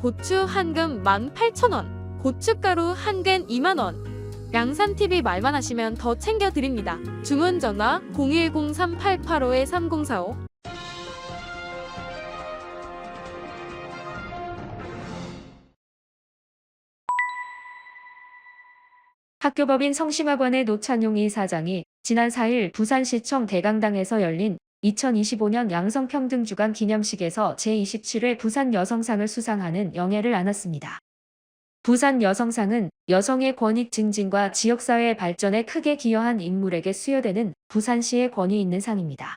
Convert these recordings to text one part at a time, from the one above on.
고추 한금 18,000원, 고춧가루 한근 2만원. 양산TV 말만 하시면 더 챙겨드립니다. 주문 전화 010-3885-3045 학교법인 성심학원의 노찬용 이 사장이 지난 4일 부산시청 대강당에서 열린 2025년 양성평등 주간 기념식에서 제27회 부산 여성상을 수상하는 영예를 안았습니다. 부산 여성상은 여성의 권익 증진과 지역사회 발전에 크게 기여한 인물에게 수여되는 부산시의 권위 있는 상입니다.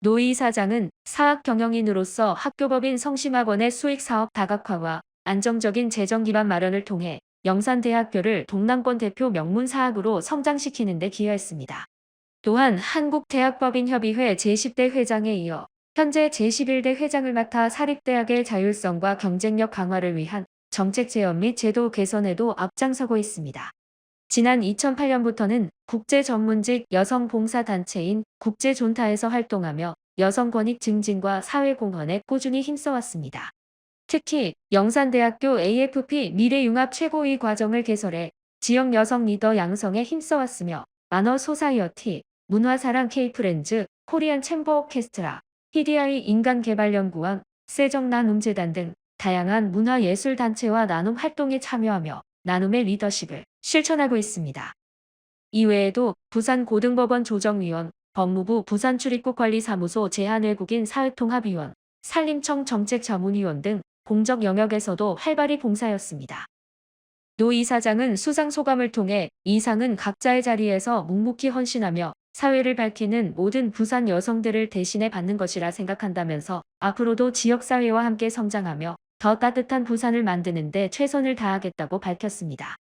노 이 사장은 사학 경영인으로서 학교법인 성심학원의 수익 사업 다각화와 안정적인 재정 기반 마련을 통해 영산대학교를 동남권 대표 명문 사학으로 성장시키는 데 기여했습니다. 또한 한국대학법인협의회 제10대 회장에 이어 현재 제11대 회장을 맡아 사립대학의 자율성과 경쟁력 강화를 위한 정책 제언 및 제도 개선에도 앞장서고 있습니다. 지난 2008년부터는 국제 전문직 여성 봉사단체인 국제존타에서 활동하며 여성 권익 증진과 사회 공헌에 꾸준히 힘써왔습니다. 특히 영산대학교 AFP 미래융합 최고위 과정을 개설해 지역 여성 리더 양성에 힘써왔으며 만화 소사이어티, 문화사랑 K프렌즈, 코리안 챔버 오케스트라, PDI 인간개발연구원, 세정나눔재단 등 다양한 문화예술단체와 나눔 활동에 참여하며 나눔의 리더십을 실천하고 있습니다. 이외에도 부산고등법원 조정위원, 법무부 부산출입국관리사무소 제한외국인 사회통합위원, 산림청 정책자문위원 등 공적 영역에서도 활발히 봉사였습니다. 노 이사장은 수상 소감을 통해 이 상은 각자의 자리에서 묵묵히 헌신하며 사회를 밝히는 모든 부산 여성들을 대신해 받는 것이라 생각한다면서 앞으로도 지역사회와 함께 성장하며 더 따뜻한 부산을 만드는 데 최선을 다하겠다고 밝혔습니다.